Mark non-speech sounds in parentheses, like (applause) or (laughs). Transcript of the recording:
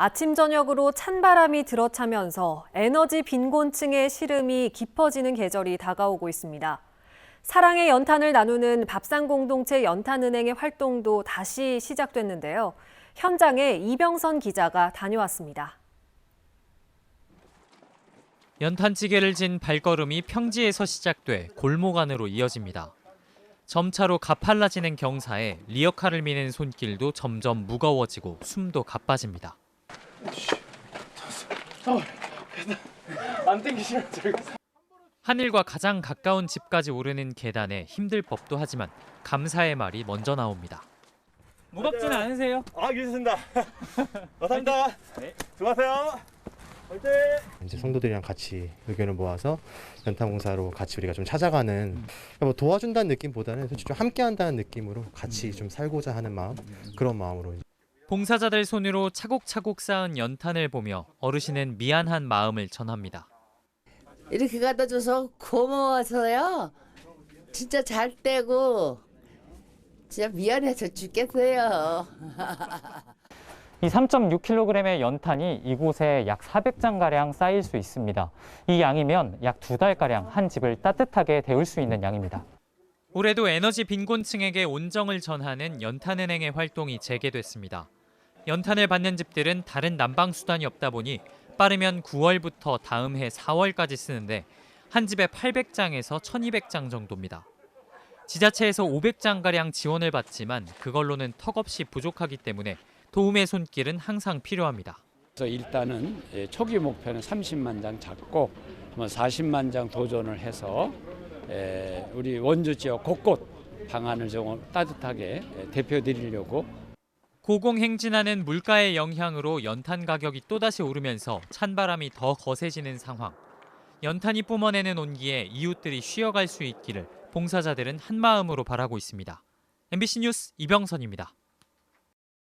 아침 저녁으로 찬바람이 들어차면서 에너지 빈곤층의 시름이 깊어지는 계절이 다가오고 있습니다. 사랑의 연탄을 나누는 밥상 공동체 연탄은행의 활동도 다시 시작됐는데요. 현장에 이병선 기자가 다녀왔습니다. 연탄찌개를 진 발걸음이 평지에서 시작돼 골목 안으로 이어집니다. 점차로 가팔라지는 경사에 리어카를 미는 손길도 점점 무거워지고 숨도 가빠집니다. 안 땡기시면 저희가 하늘과 가장 가까운 집까지 오르는 계단에 힘들 법도 하지만 감사의 말이 먼저 나옵니다. 무겁지는 않으세요? 아 괜찮습니다. (laughs) 감사합니다. 네. 수고하세요. 화이팅! 이제 성도들이랑 같이 의견을 모아서 연탄공사로 같이 우리가 좀 찾아가는 뭐 도와준다는 느낌보다는 솔직히 좀 함께한다는 느낌으로 같이 좀 살고자 하는 마음 그런 마음으로 봉사자들 손으로 차곡차곡 쌓은 연탄을 보며 어르신은 미안한 마음을 전합니다. 이렇게 갖다 줘서 고마워서요. 진짜 잘 떼고 진짜 미안해서 죽겠어요. (laughs) 이 3.6kg의 연탄이 이곳에 약 400장가량 쌓일 수 있습니다. 이 양이면 약 두 달가량 한 집을 따뜻하게 데울 수 있는 양입니다. 올해도 에너지 빈곤층에게 온정을 전하는 연탄은행의 활동이 재개됐습니다. 연탄을 받는 집들은 다른 난방 수단이 없다 보니 빠르면 9월부터 다음 해 4월까지 쓰는데 한 집에 800장에서 1200장 정도입니다. 지자체에서 500장가량 지원을 받지만 그걸로는 턱없이 부족하기 때문에 도움의 손길은 항상 필요합니다. 그래서 일단은 예, 초기 목표는 30만 장 잡고 한번 40만 장 도전을 해서 에, 우리 원주 지역 곳곳 방안을 좀 따뜻하게 예, 대표 드리려고 고공행진하는 물가의 영향으로 연탄 가격이 또다시 오르면서 찬바람이 더 거세지는 상황. 연탄이 뿜어내는 온기에 이웃들이 쉬어갈 수 있기를 봉사자들은 한마음으로 바라고 있습니다. MBC 뉴스 이병선입니다.